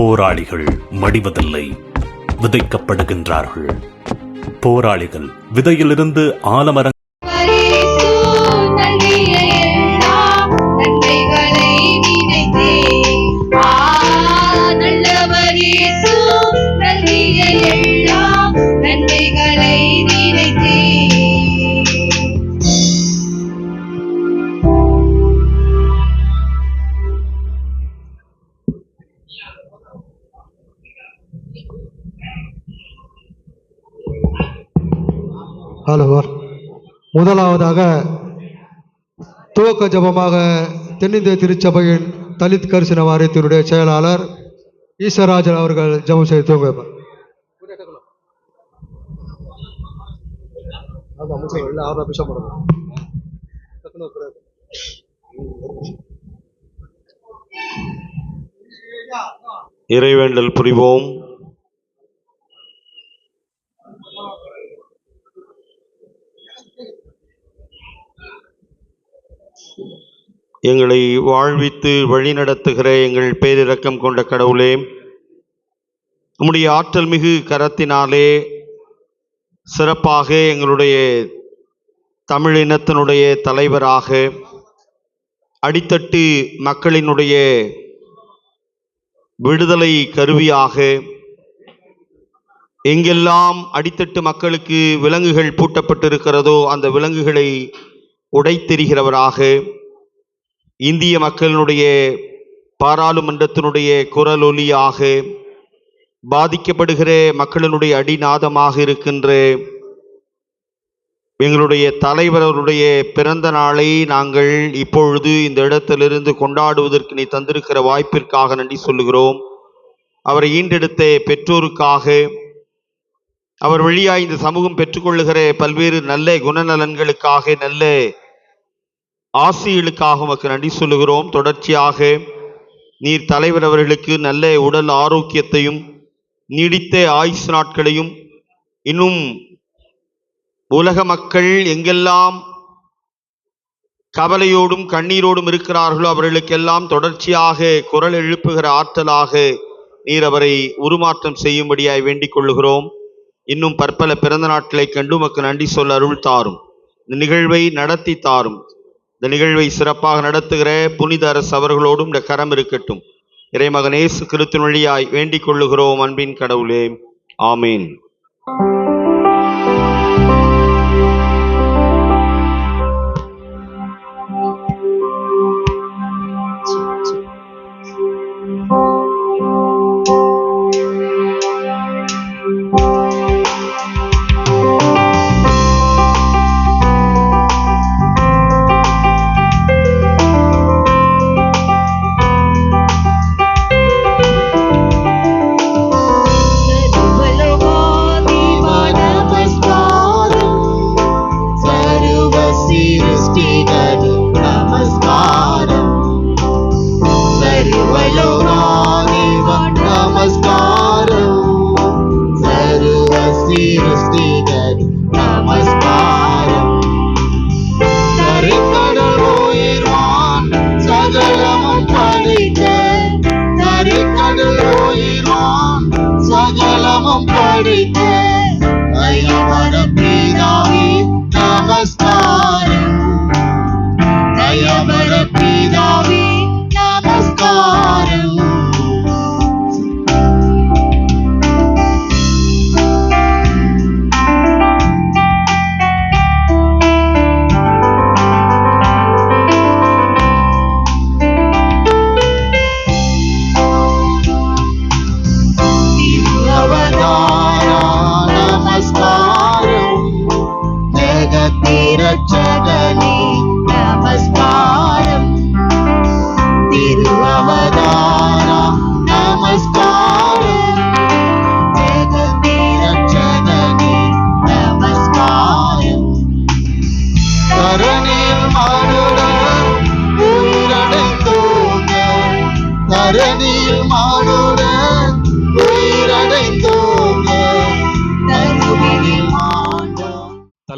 போராளிகள் மடிவதில்லை விதைக்கப்படுகின்றார்கள். போராளிகள் விதையிலிருந்து ஆலமரங்கள் துவக்க ஜபமாக தென்னிந்திய திருச்சபையின் தலித் கரிசன வாரியத்தினுடைய செயலாளர் ஈஸ்வராஜன் அவர்கள் ஜெபம் செய்து துவங்க இறைவேண்டல் புரிவோம். எங்களை வாழ்வித்து வழிநடத்துகிற எங்கள் பேரிரக்கம் கொண்ட கடவுளே உம்முடைய ஆற்றல் மிகு கரத்தினாலே சிறப்பாக எங்களுடைய தமிழ் இனத்தினுடைய தலைவராக அடித்தட்டு மக்களினுடைய விடுதலை கருவியாக எங்கெல்லாம் அடித்தட்டு மக்களுக்கு விலங்குகள் பூட்டப்பட்டிருக்கிறதோ அந்த விலங்குகளை உடைத்தெறிகிறவராக இந்திய மக்களினுடைய பாராளுமன்றத்தினுடைய குரலொலியாக பாதிக்கப்படுகிற மக்களினுடைய அடிநாதமாக இருக்கின்ற எங்களுடைய தலைவர்களுடைய பிறந்த நாளை நாங்கள் இப்பொழுது இந்த இடத்திலிருந்து கொண்டாடுவதற்கு நீ தந்திருக்கிற வாய்ப்பிற்காக நன்றி சொல்லுகிறோம். அவரை ஈண்டெடுத்த பெற்றோருக்காக அவர் வழியாய் இந்த சமூகம் பெற்றுக்கொள்ளுகிற பல்வேறு நல்ல குணநலன்களுக்காக நல்ல ஆசிகளுக்காக உமக்கு நன்றி சொல்லுகிறோம். தொடர்ச்சியாக நீர் தலைவர் அவர்களுக்கு நல்ல உடல் ஆரோக்கியத்தையும் நீடித்த ஆயுஸ் நாட்களையும் இன்னும் உலக மக்கள் எங்கெல்லாம் கவலையோடும் கண்ணீரோடும் இருக்கிறார்களோ அவர்களுக்கெல்லாம் தொடர்ச்சியாக குரல் எழுப்புகிற ஆற்றலாக நீர் அவரை உருமாற்றம் செய்யும்படியாய் வேண்டிக் கொள்ளுகிறோம். இன்னும் பற்பல பிறந்த நாட்களை கண்டு உமக்கு நன்றி சொல்ல அருள் தாரும். இந்த நிகழ்வை நடத்தி தாரும். இந்த நிகழ்வை சிறப்பாக நடத்துகிற புனித அரசு அவர்களோடும் இந்த கரம் இருக்கட்டும். இறைமகன் இயேசு கிறிஸ்துவின் வழியாய் வேண்டிக் கொள்ளுகிறோம் அன்பின் கடவுளே. ஆமீன்.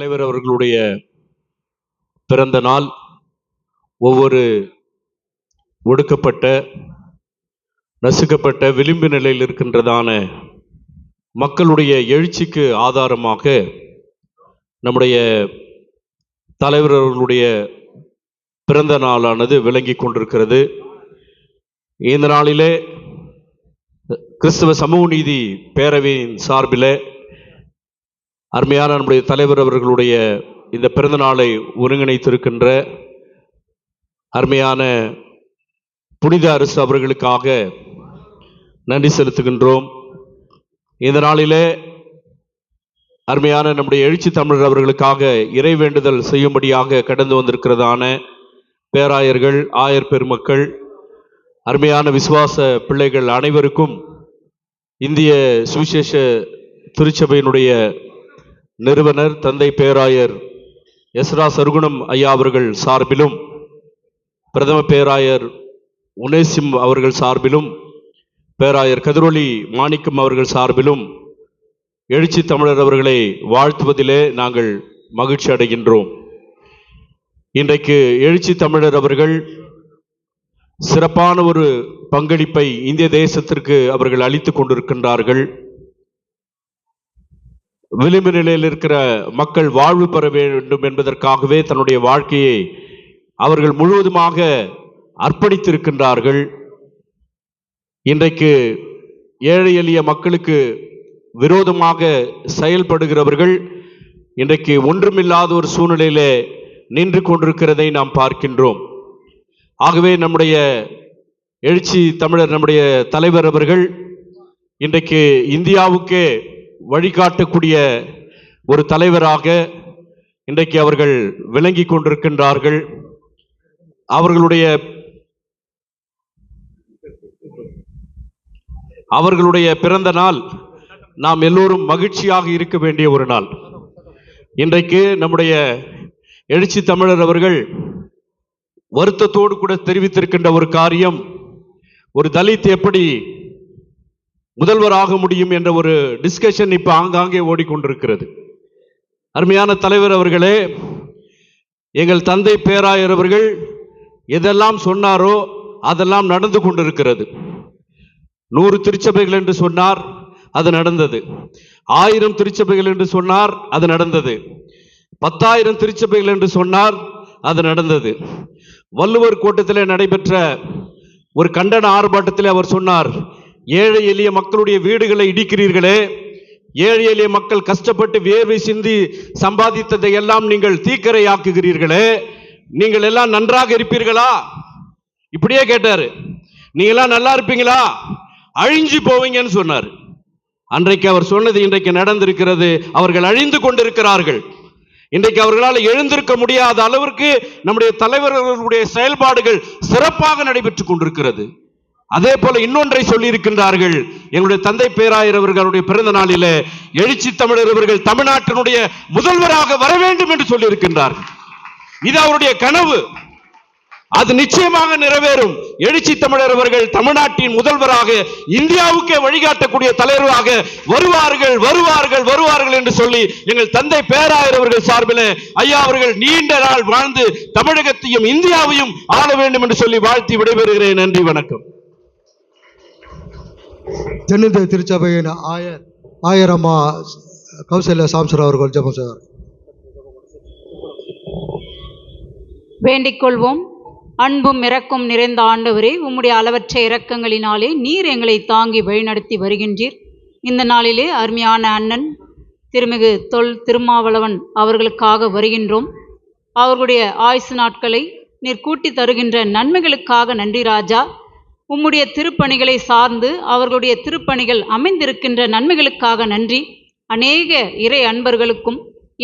தலைவர் அவர்களுடைய பிறந்த நாள் ஒவ்வொரு ஒடுக்கப்பட்ட நசுக்கப்பட்ட விளிம்பு நிலையில் இருக்கின்றதான மக்களுடைய எழுச்சிக்கு ஆதாரமாக நம்முடைய தலைவர் அவர்களுடைய பிறந்த நாளானது விளங்கி கொண்டிருக்கிறது. இந்த நாளிலே கிறிஸ்தவ சமூக நீதி பேரவையின் சார்பில் அருமையான நம்முடைய தலைவர் அவர்களுடைய இந்த பிறந்தநாளை ஒருங்கிணைத்திருக்கின்ற அருமையான புனித அரசு அவர்களுக்காக நன்றி செலுத்துகின்றோம். இந்த நாளிலே அருமையான நம்முடைய எழுச்சி தமிழர் அவர்களுக்காக இறை வேண்டுதல் செய்யும்படியாக கடந்து வந்திருக்கிறதான பேராயர்கள் ஆயர் பெருமக்கள் அருமையான விசுவாச பிள்ளைகள் அனைவருக்கும் இந்திய சுவிசேஷ திருச்சபையினுடைய நிறுவனர் தந்தை பேராயர் எஸ்ரா சருகுணம் ஐயா அவர்கள் சார்பிலும் பிரதம பேராயர் உனேசிம் அவர்கள் சார்பிலும் பேராயர் கதிரொலி மாணிக்கம் அவர்கள் சார்பிலும் எழுச்சி தமிழர் அவர்களை வாழ்த்துவதிலே நாங்கள் மகிழ்ச்சி அடைகின்றோம். இன்றைக்கு எழுச்சி தமிழர் அவர்கள் சிறப்பான ஒரு பங்களிப்பை இந்திய தேசத்திற்கு அவர்கள் அளித்து கொண்டிருக்கின்றார்கள். விளிம்பு நிலையில் இருக்கிற மக்கள் வாழ்வு பெற வேண்டும் என்பதற்காகவே தன்னுடைய வாழ்க்கையை அவர்கள் முழுவதுமாக அர்ப்பணித்திருக்கின்றார்கள். இன்றைக்கு ஏழை எளிய மக்களுக்கு விரோதமாக செயல்படுகிறவர்கள் இன்றைக்கு ஒன்றுமில்லாத ஒரு சூழ்நிலையிலே நின்று கொண்டிருக்கிறதை நாம் பார்க்கின்றோம். ஆகவே நம்முடைய எழுச்சி தமிழர் நம்முடைய தலைவர் அவர்கள் இன்றைக்கு இந்தியாவுக்கே வழிகாட்டக்கூடிய ஒரு தலைவராக இன்றைக்கு அவர்கள் விளங்கி கொண்டிருக்கின்றார்கள். அவர்களுடைய அவர்களுடைய பிறந்த நாள் நாம் எல்லோரும் மகிழ்ச்சியாக இருக்க வேண்டிய ஒரு நாள். இன்றைக்கு நம்முடைய எழுச்சி தமிழர் அவர்கள் வருத்தத்தோடு கூட தெரிவித்திருக்கின்ற ஒரு காரியம் ஒரு தலித் எப்படி முதல்வர் ஆக முடியும் என்ற ஒரு டிஸ்கஷன் இப்போ ஆங்காங்கே ஓடிக்கொண்டிருக்கிறது. அருமையான தலைவர் அவர்களே எங்கள் தந்தை பேராயர் அவர்கள் எதெல்லாம் சொன்னாரோ அதெல்லாம் நடந்து கொண்டிருக்கிறது. நூறு திருச்சபைகள் என்று சொன்னார் அது நடந்தது. ஆயிரம் திருச்சபைகள் என்று சொன்னார் அது நடந்தது. பத்தாயிரம் திருச்சபைகள் என்று சொன்னார் அது நடந்தது. வள்ளுவர் கோட்டத்தில் நடைபெற்ற ஒரு கண்டன ஆர்ப்பாட்டத்தில் அவர் சொன்னார் ஏழை எளிய மக்களுடைய வீடுகளை இடிக்கிறீர்களே. ஏழை எளிய மக்கள் கஷ்டப்பட்டு வேர்வை சிந்தி சம்பாதித்ததை எல்லாம் நீங்கள் தீக்கரையாக்குகிறீர்களே. நீங்கள் எல்லாம் நன்றாக இருப்பீர்களா? இப்படியே கேட்டாரு. நீங்க எல்லாம் நல்லா இருப்பீங்களா? அழிஞ்சு போவீங்கன்னு சொன்னார். அன்றைக்கு அவர் சொன்னது இன்றைக்கு நடந்திருக்கிறது. அவர்கள் அழிந்து கொண்டிருக்கிறார்கள். இன்றைக்கு அவர்களால் எழுந்திருக்க முடியாத அளவிற்கு நம்முடைய தலைவர்களுடைய செயல்பாடுகள் சிறப்பாக நடைபெற்றுக் கொண்டிருக்கிறது. அதே போல இன்னொன்றை சொல்லி இருக்கின்றார்கள் எங்களுடைய தந்தை பேராயர் அவர்களுடைய பிறந்த நாளில எழுச்சி தமிழர் அவர்கள் தமிழ்நாட்டினுடைய முதல்வராக வர வேண்டும் என்று சொல்லி இருக்கின்றார்கள் இது அவருடைய கனவு. அது நிச்சயமாக நிறைவேறும். எழுச்சி தமிழர் அவர்கள் தமிழ்நாட்டின் முதல்வராக இந்தியாவுக்கே வழிகாட்டக்கூடிய தலைவராக வருவார்கள் வருவார்கள் வருவார்கள் என்று சொல்லி எங்கள் தந்தை பேராயர் அவர்கள் சார்பில் ஐயா அவர்கள் நீண்ட நாள் வாழ்ந்து தமிழகத்தையும் இந்தியாவையும் ஆள வேண்டும் என்று சொல்லி வாழ்த்தி விடைபெறுகிறேன். நன்றி வணக்கம். தென்னிந்திய திருச்சபையின் ஆயர் ஆயரம்மா கௌசல்யா சாம்சர் அவர்கள் ஜபம் செய்வார். வேண்டிக் கொள்வோம் அன்பும் இரக்கும் நிறைந்த ஆண்டவரே உம்முடைய அளவற்ற இரக்கங்களினாலே நீர் எங்களை தாங்கி வழிநடத்தி வருகின்றீர். இந்த நாளிலே அருமையான அண்ணன் திருமிகு தொல் திருமாவளவன் அவர்களுக்காக வருகின்றோம். அவர்களுடைய ஆயுசு நாட்களை நீர் கூட்டி தருகின்ற நன்மைகளுக்காக நன்றி ராஜா. உம்முடைய திருப்பணிகளை சார்ந்து அவர்களுடைய திருப்பணிகள் அமைந்திருக்கின்ற நன்மைகளுக்காக நன்றி. அநேக இறை அன்பர்களுக்கும்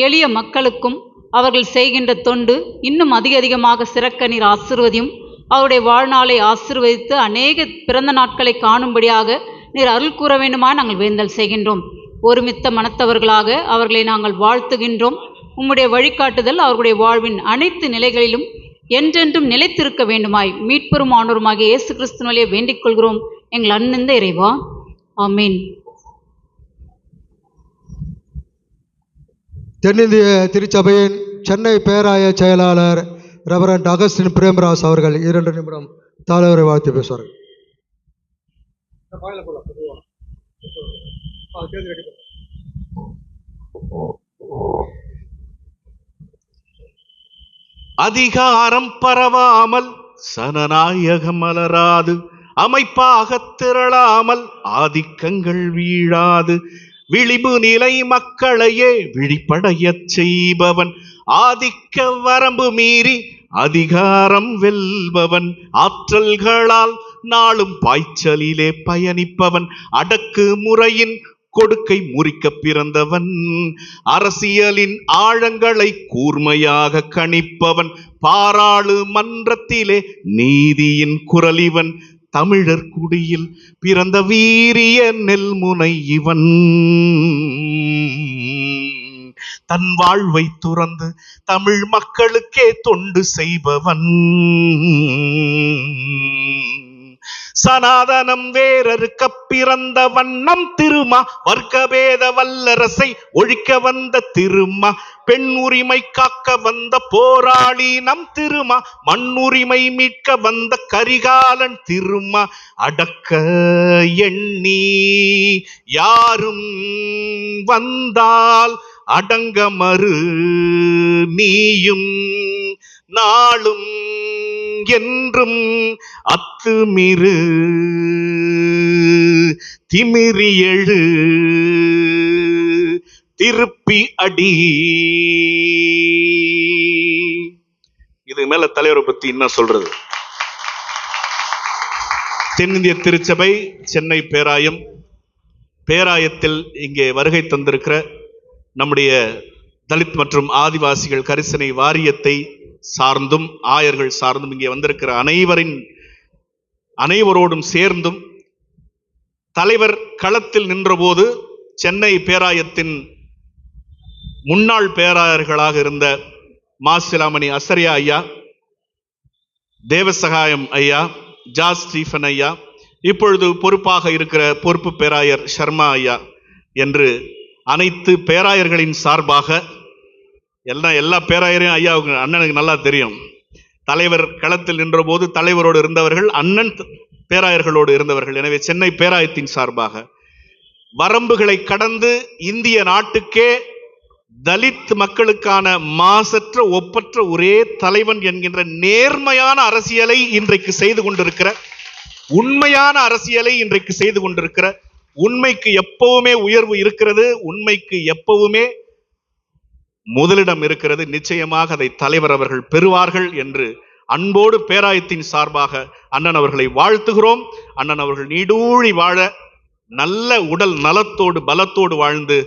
எளிய மக்களுக்கும் அவர்கள் செய்கின்ற தொண்டு இன்னும் அதிக அதிகமாக சிறக்க நீர் ஆசிர்வதியும் அவருடைய வாழ்நாளை ஆசிர்வதித்து அநேக பிறந்த நாட்களை காணும்படியாக நீர் அருள் கூற வேண்டுமா நாங்கள் வேந்தல் செய்கின்றோம். ஒருமித்த மனத்தவர்களாக அவர்களை நாங்கள் வாழ்த்துகின்றோம். உம்முடைய வழிகாட்டுதல் அவர்களுடைய வாழ்வின் அனைத்து நிலைகளிலும் என்றென்றும் நிலைத்திருக்க வேண்டுமாய் மீட்பெரும் ஆனோருமாகிய இயேசு கிறிஸ்துவனையே வேண்டிக் கொள்கிறோம் எங்கள் அன்னிந்த இறைவா ஆமீன். தென்னிந்திய திருச்சபையின் சென்னை பேராய செயலாளர் ரெவரண்ட் அகஸ்டின் பிரேமராஜ் அவர்கள் இரண்டு நிமிடம் தலைவரை வாழ்த்து பேசுவார்கள். போலாம் அதிகாரம் பரவாமல் சனநாயகம் மலராது அமைப்பாக திரளாமல் ஆதிக்கங்கள் வீழாது விளிம்பு நிலை மக்களையே விழிப்படையச் செய்பவன் ஆதிக்க வரம்பு மீறி அதிகாரம் வெல்பவன் ஆற்றல்களால் நாளும் பாய்ச்சலிலே பயணிப்பவன் அடக்கு முறையின் கொடுக்கை முறிக்க பிறந்தவன். அரசியலின் ஆழங்களை கூர்மையாக கணிப்பவன். பாராளுமன்றத்திலே நீதியின் குரலிவன். தமிழர் குடியில் பிறந்த வீரிய நெல்முனை இவன். தன் வாழ்வை துறந்து தமிழ் மக்களுக்கே தொண்டு செய்பவன். சனாதனம் வேறறுக்க பிறந்த வண்ணம் திருமா வர்க்கபேத வல்லரசை ஒழிக்க வந்த திருமா பெண் உரிமை காக்க வந்த போராளி நம் திருமா மண்ணுரிமை மீட்க வந்த கரிகாலன் திருமா அடக்க எண்ணி யாரும் வந்தால் அடங்க மறு நீயும் நாளும் என்றும் அத்துமிரு. திமிரி எழு. திருப்பி அடி. இது மேல தலைவரை பத்தி என்ன சொல்றது? தென்னிந்திய திருச்சபை சென்னை பேராயம். பேராயத்தில் இங்கே வருகை தந்திருக்கிற நம்முடைய தலித் மற்றும் ஆதிவாசிகள் கரிசனை வாரியத்தை சார்ந்தும் ஆயர்கள் சார்ந்தும் இங்கே வந்திருக்கிற அனைவரின் அனைவரோடும் சேர்ந்தும் தலைவர் களத்தில் நின்றபோது சென்னை பேராயத்தின் முன்னாள் பேராயர்களாக இருந்த மாசிலாமணி அசரியா ஐயா தேவசகாயம் ஐயா ஜா. ஸ்டீஃபன் ஐயா இப்பொழுது பொறுப்பாக இருக்கிற பொறுப்பு பேராயர் சர்மா ஐயா என்று அனைத்து பேராயர்களின் சார்பாக எல்லாம் எல்லா பேராயரையும் ஐயாவுக்கு அண்ணனுக்கு நல்லா தெரியும். தலைவர் களத்தில் நின்றபோது தலைவரோடு இருந்தவர்கள் அண்ணன் பேராயர்களோடு இருந்தவர்கள். எனவே சென்னை பேராயத்தின் சார்பாக வரம்புகளை கடந்து இந்திய நாட்டுக்கே தலித் மக்களுக்கான மாசற்ற ஒப்பற்ற ஒரே தலைவன் என்கின்ற நேர்மையான அரசியலை இன்றைக்கு செய்து கொண்டிருக்கிற உண்மையான அரசியலை இன்றைக்கு செய்து கொண்டிருக்கிற உண்மைக்கு எப்பவுமே உயர்வு இருக்கிறது உண்மைக்கு எப்பவுமே முதலிடம் இருக்கிறது. நிச்சயமாக அதை தலைவர் அவர்கள் பெறுவார்கள் என்று அன்போடு பேராயத்தின் சார்பாக அண்ணன் அவர்களை வாழ்த்துகிறோம். அண்ணன் அவர்கள் நீடூழி வாழ நல்ல உடல் நலத்தோடு பலத்தோடு வாழ்ந்து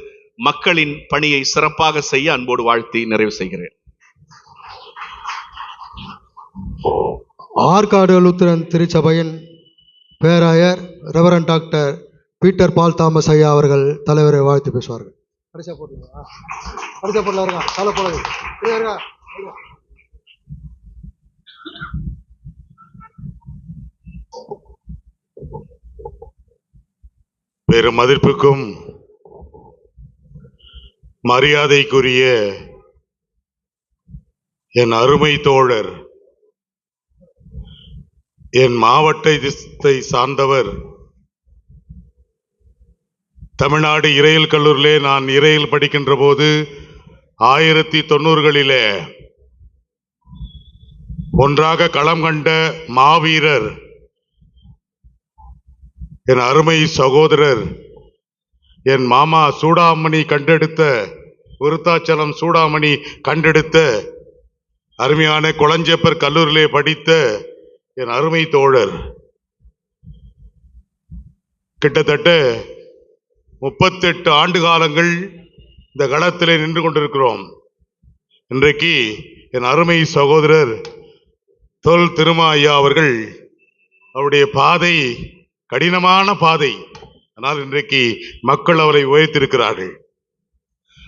மக்களின் பணியை சிறப்பாக செய்ய அன்போடு வாழ்த்தி நிறைவு செய்கிறேன். ஆற்காடு லூத்திரன் திருச்சபையின் பேராயர் reverend doctor Peter Paul Thomas ஐயா அவர்கள் தலைவரை வாழ்த்து பேசுவார்கள். பரிசா போடலாம் பரிசா போடலாம் இருக்கா தலை போடாது இருங்க, இருங்க, பெரும் மதிப்புக்கும் மரியாதைக்குரிய என் அருமை தோழர் என் மாவட்டத்தை சார்ந்தவர் தமிழ்நாடு இறையல் கல்லூரியிலே நான் இறையில் படிக்கின்ற போது ஆயிரத்தி தொண்ணூறுகளிலே ஒன்றாக களம் கண்ட மாவீரர் என் அருமை சகோதரர் என் மாமா சூடாமணி கண்டெடுத்த விருத்தாச்சலம் சூடாமணி கண்டெடுத்த அருமையான குளஞ்சேப்பர் கல்லூரியிலே படித்த என் அருமை தோழர். கிட்டத்தட்ட முப்பத்தெட்டு ஆண்டு காலங்கள் இந்த களத்திலே நின்று கொண்டிருக்கிறோம். இன்றைக்கு என் அருமை சகோதரர் தொல் திருமா ஐயா அவர்கள் அவருடைய பாதை கடினமான பாதை. ஆனால் இன்றைக்கு மக்கள் அவரை உயர்த்திருக்கிறார்கள்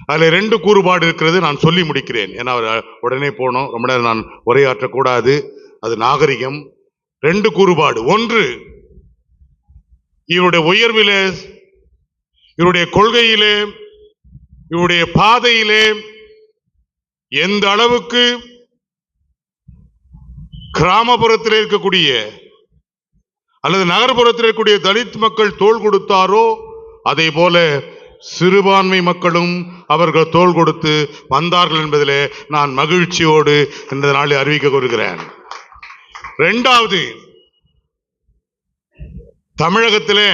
அதில் ரெண்டு கூறுபாடு இருக்கிறது நான் சொல்லி முடிக்கிறேன். ஏன்னா அவர் உடனே போனோம். ரொம்ப நேரம் நான் உரையாற்றக்கூடாது. அது நாகரிகம். ரெண்டு கூறுபாடு. ஒன்று இவருடைய உயர்விலே இவருடைய கொள்கையிலே இவருடைய பாதையிலே எந்த அளவுக்கு கிராமப்புறத்தில் இருக்கக்கூடிய அல்லது நகர்ப்புறத்தில் இருக்கக்கூடிய தலித் மக்கள் தோல் கொடுத்தாரோ அதே போல சிறுபான்மை மக்களும் அவர்கள் தோல் கொடுத்து வந்தார்கள் என்பதிலே நான் மகிழ்ச்சியோடு இந்த நாளில் அறிவிக்க கொள்கிறேன் இரண்டாவது தமிழகத்திலே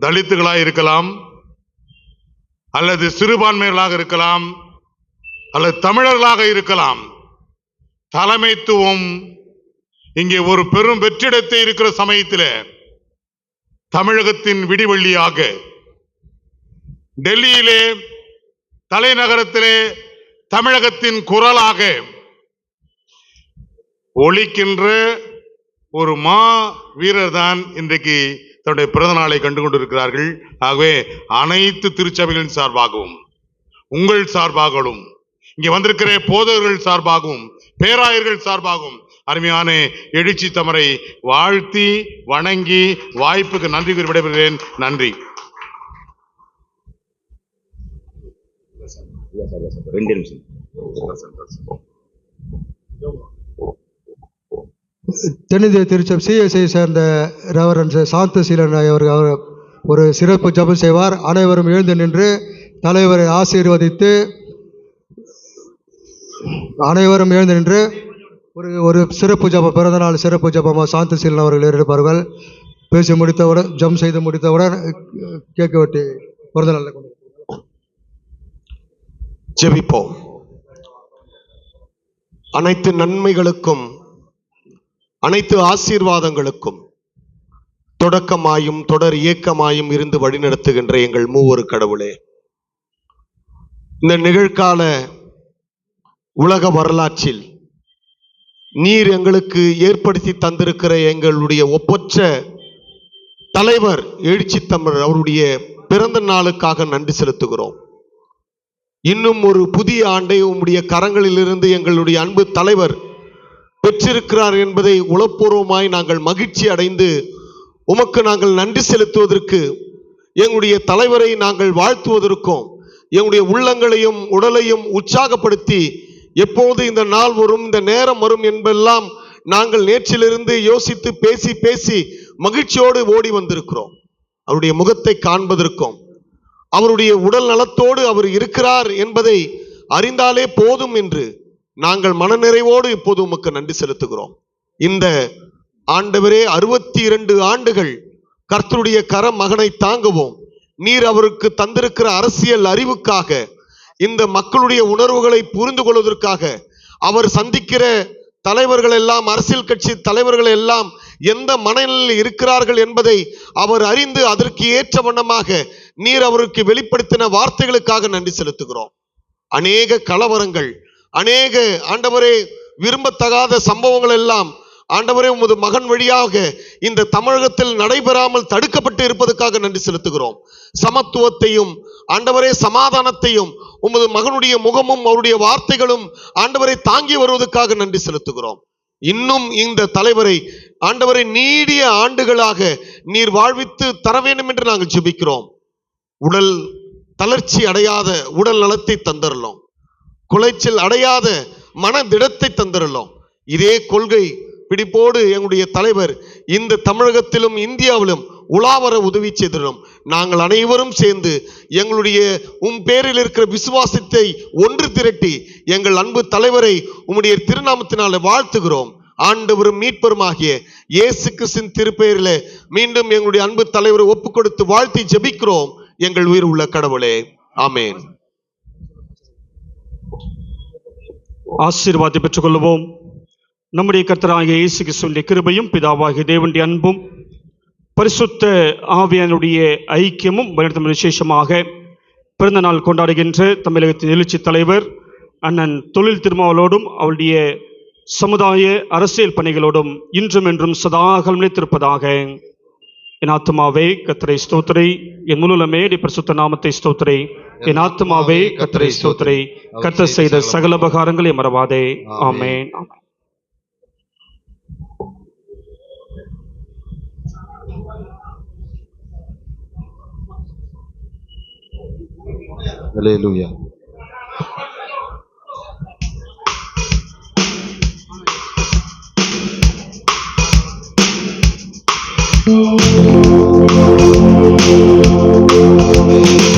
தலித்துகளாக இருக்கலாம் அல்லது சிறுபான்மையர்களாக இருக்கலாம் அல்லது தமிழர்களாக இருக்கலாம். தலைமைத்துவம் இங்கே ஒரு பெரும் வெற்றிடத்தை இருக்கிற சமயத்தில் தமிழகத்தின் விடிவெள்ளியாக டெல்லியிலே தலைநகரத்திலே தமிழகத்தின் குரலாக ஒழிக்கின்ற ஒரு மா வீரர் தான் இன்றைக்கு தன்னுடைய பிறந்த நாளை கண்டு கொண்டிருக்கிறார்கள் ஆகவே அனைத்து திருச்சபைகளின் சார்பாகவும் உங்கள் சார்பாகவும் இங்கே வந்திருக்கிற போதகர்கள் சார்பாகவும் பேராயர்கள் சார்பாகவும் அருமையான எழுச்சி தமரை வாழ்த்தி வணங்கி வாய்ப்புக்கு நன்றி கூறி விடைபெறுகிறேன். நன்றி. ரெண்டு நிமிஷம். தென்னிந்திய திருச்சபை சிஎஸ்ஐ சேர்ந்த ரெவரன் சாந்தசீலன் அவர்கள் அவர் ஒரு சிறப்பு ஜபம் செய்வார். அனைவரும் எழுந்து நின்று தலைவரை ஆசீர்வதித்து அனைவரும் எழுந்து நின்று ஒரு ஒரு சிறப்பு ஜபம் பிறந்தநாள் சிறப்பு ஜபமாக சாந்தசீலன் அவர்கள் இருப்பார்கள் பேசி முடித்தவுடன் ஜம் செய்து முடித்தவுடன் கேக்கு வெட்டி பிறந்தநாளில் கொண்டு ஜெபிப்போம். அனைத்து நன்மைகளுக்கும் அனைத்து ஆசீர்வாதங்களுக்கும் தொடக்கமாயும் தொடர் இயக்கமாயும் இருந்து வழிநடத்துகின்ற எங்கள் மூவொரு கடவுளே. இந்த நிகழ்கால உலக வரலாற்றில் நீர் எங்களுக்கு ஏற்படுத்தி தந்திருக்கிற எங்களுடைய ஒப்பற்ற தலைவர் எழுச்சி தமிழர் அவருடைய பிறந்த நாளுக்காக நன்றி செலுத்துகிறோம். இன்னும் ஒரு புதிய ஆண்டை உம்முடைய கரங்களிலிருந்து எங்களுடைய அன்பு தலைவர் பெற்றிருக்கிறார் என்பதை உளப்பூர்வமாய் நாங்கள் மகிழ்ச்சி அடைந்து உமக்கு நாங்கள் நன்றி செலுத்துவதற்கு எங்களுடைய தலைவரை நாங்கள் வாழ்த்துவதற்கும் எங்களுடைய உள்ளங்களையும் உடலையும் உற்சாகப்படுத்தி எப்போது இந்த நாள் வரும் இந்த நேரம் வரும் என்பெல்லாம் நாங்கள் நேற்றிலிருந்து யோசித்து பேசி பேசி மகிழ்ச்சியோடு ஓடி வந்திருக்கிறோம். அவருடைய முகத்தை காண்பதற்கும் அவருடைய உடல் நலத்தோடு அவர் இருக்கிறார் என்பதை அறிந்தாலே போதும் என்று நாங்கள் மனநிறைவோடு இப்போது உமக்கு நன்றி செலுத்துகிறோம். இந்த ஆண்டவரே அறுபத்தி இரண்டு ஆண்டுகள் கர்த்தருடைய கர மகனை தாங்குவோம். நீர் அவருக்கு தந்திருக்கிற அரசியல் அறிவுக்காக இந்த மக்களுடைய உணர்வுகளை புரிந்து கொள்வதற்காக அவர் சந்திக்கிற தலைவர்கள் எல்லாம் அரசியல் கட்சி தலைவர்கள் எல்லாம் எந்த மனநிலையில் இருக்கிறார்கள் என்பதை அவர் அறிந்து அதற்கு ஏற்ற வண்ணமாக நீர் அவருக்கு வெளிப்படுத்தின வார்த்தைகளுக்காக நன்றி செலுத்துகிறோம். அநேக கலவரங்கள் அநேக ஆண்டவரே விரும்பத்தகாத சம்பவங்கள் எல்லாம் ஆண்டவரே உமது மகன் வழியாக இந்த தமிழகத்தில் நடைபெறாமல் தடுக்கப்பட்டு இருப்பதற்காக நன்றி செலுத்துகிறோம். சமத்துவத்தையும் ஆண்டவரே சமாதானத்தையும் உமது மகனுடைய முகமும் அவருடைய வார்த்தைகளும் ஆண்டவரை தாங்கி வருவதற்காக நன்றி செலுத்துகிறோம். இன்னும் இந்த தலைவரை ஆண்டவரை நீடிய ஆண்டுகளாக நீர் வாழ்வித்து தர வேண்டும் என்று நாங்கள் ஜெபிக்கிறோம். உடல் தளர்ச்சி அடையாத உடல் நலத்தை தந்தரலாம். குலைச்சல் அடையாத மன திடத்தை தந்தரலாம் இதே கொள்கை பிடிப்போடு எங்களுடைய தலைவர் இந்த தமிழகத்திலும் இந்தியாவிலும் உலாவர உதவி செய்திடும் நாங்கள் அனைவரும் சேர்ந்து எங்களுடைய உம் பேரில் இருக்கிற விசுவாசத்தை ஒன்று திரட்டி எங்கள் அன்பு தலைவரை உம்முடைய திருநாமத்தினால வாழ்த்துகிறோம். ஆண்டவரும் மீட்பருமாகிய இயேசு கிறிஸ்தின் திருப்பெயரில் மீண்டும் எங்களுடைய அன்பு தலைவரை ஒப்புக்கொடுத்து வாழ்த்தி ஜெபிக்கிறோம். எங்கள் உயிர் உள்ள கடவுளே. ஆமேன். ஆசீர்வாதத்தை பெற்றுக்கொள்வோம் நம்முடைய கர்த்தராகிய இயேசு கிறிஸ்துவின் கிருபையும் பிதாவாகிய தேவனுடைய அன்பும் பரிசுத்த ஆவியானுடைய ஐக்கியமும் வழிநடத்தும் விசேஷமாக பிறந்த நாள் கொண்டாடுகின்ற தமிழகத்தின் எழுச்சி தலைவர் அண்ணன் தொழில் திருமாவளோடும் அவருடைய சமுதாய அரசியல் பணிகளோடும் இன்றும் என்றும் சதாகலம் நிலைத்திருப்பதாக என் ஆத்மாவே கத்திரை ஸ்தோத்திரை என் முழுலமே பரிசுத்த நாமத்தை ஸ்தோத்திரை. என் ஆத்துமாவே கத்தரை ஸ்தோத்திரை. கத்தர் செய்த சகல உபகாரங்களை மறவாதே. ஆமென். Hallelujah. Happy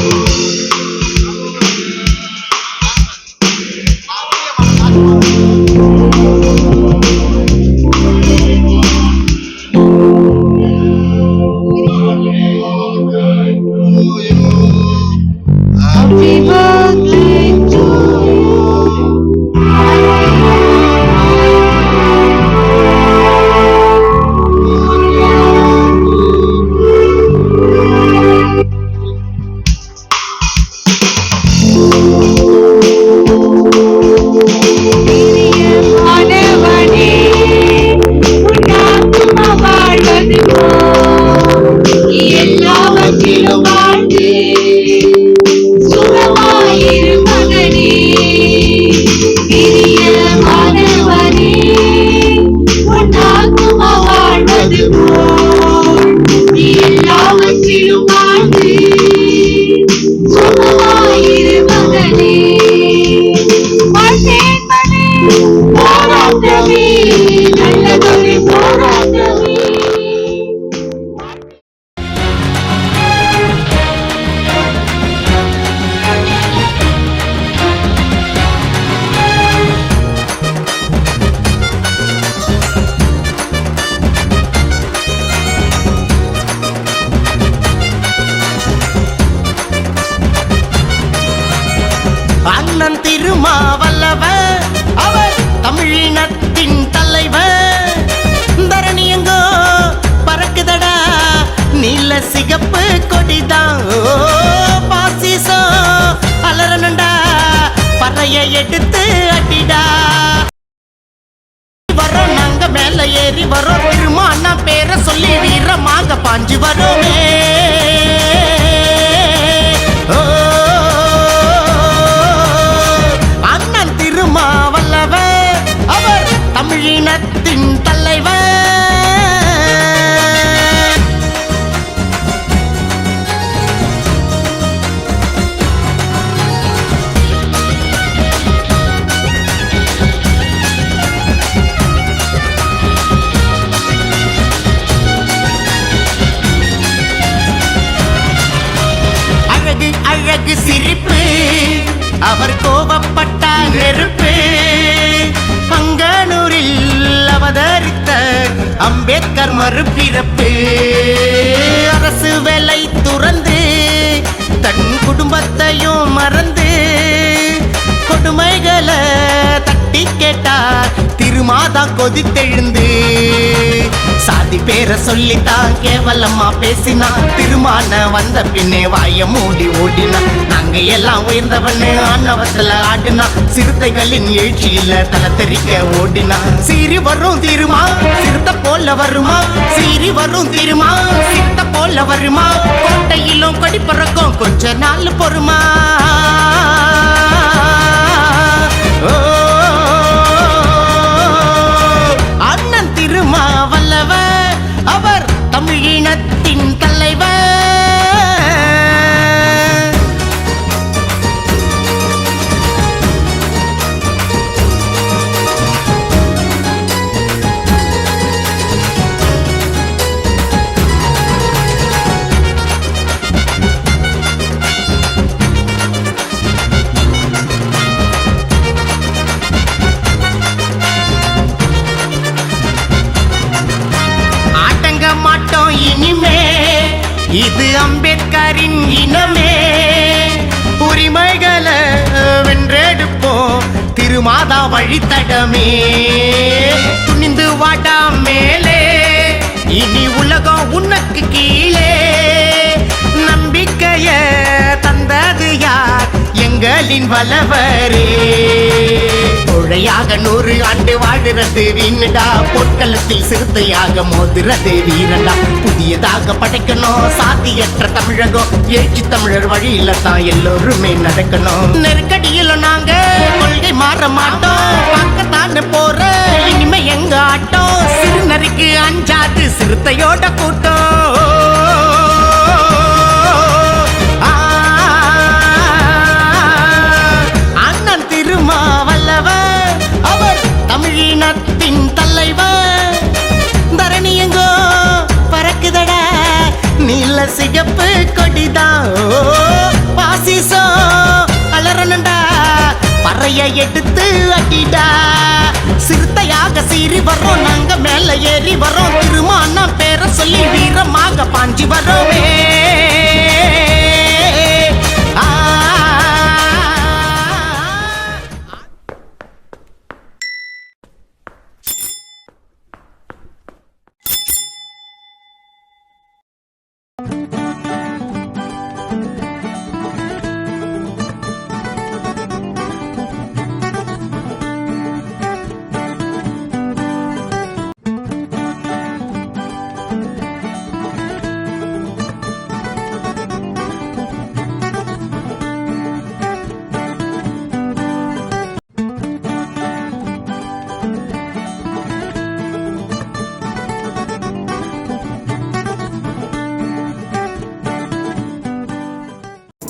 pra mim. வீரமாக தட்டி கேட்டார் திருமாதான் கொதித்தெழுந்து. சாதி பேரை சொல்லித்தான் கேவலமா பேசினா. திருமான வந்த பின்னே வாய மூடி ஓடினா. நாங்க எல்லாம் உயர்ந்தவன்னு ஆணவத்துல ஆடினா. சிறுத்தைகளின் எழுச்சியில தலை தெரிக்க ஓடினா. சீறி வரும் திருமா? சிறுத்த போல வருமா? சீறி வரும் திருமா? சிறுத்த போல வருமா? கோட்டையிலும் கொடி பிறக்கும் கொஞ்ச நாள் பொறுமா? இனத்தின் தலைவர் வாடமே துணிந்து வாடா மேலே. இனி உலகம் உனக்கு கீழே. நம்பிக்கைய தந்தது யார்? எங்களின் வல்லவரே. கோழையாக நூறு ஆண்டு வாழ்கிற வீணுடா பொற்களத்தில் சிறுத்தையாக மோதுறது வீரண்டா புதியதாக படைக்கணும் சாத்தியற்ற தமிழகம் எழுச்சி தமிழர் வழியில தான் எல்லோருமே நடக்கணும் நெருக்கடியில நாங்க கொள்கை மாற மாட்டோம் பார்க்கத்தானே போற இனிமே எங்க ஆட்டோம் சிறுநரிக்கு அஞ்சாது சிறுத்தையோட கூட்டம் ஆ, அண்ணன் தமிழினத்தின் தலைவர். தரணி எங்கோ பறக்குதடா. நீல சிகப்பு கொடிதான் பாசிசோ அலறனண்டா பறைய எடுத்து அடிடா. சிறுத்தையாக சீறி வர்றோம் நாங்க மேல ஏறி வரோம். திருமானா பேர சொல்லி வீரமாக பா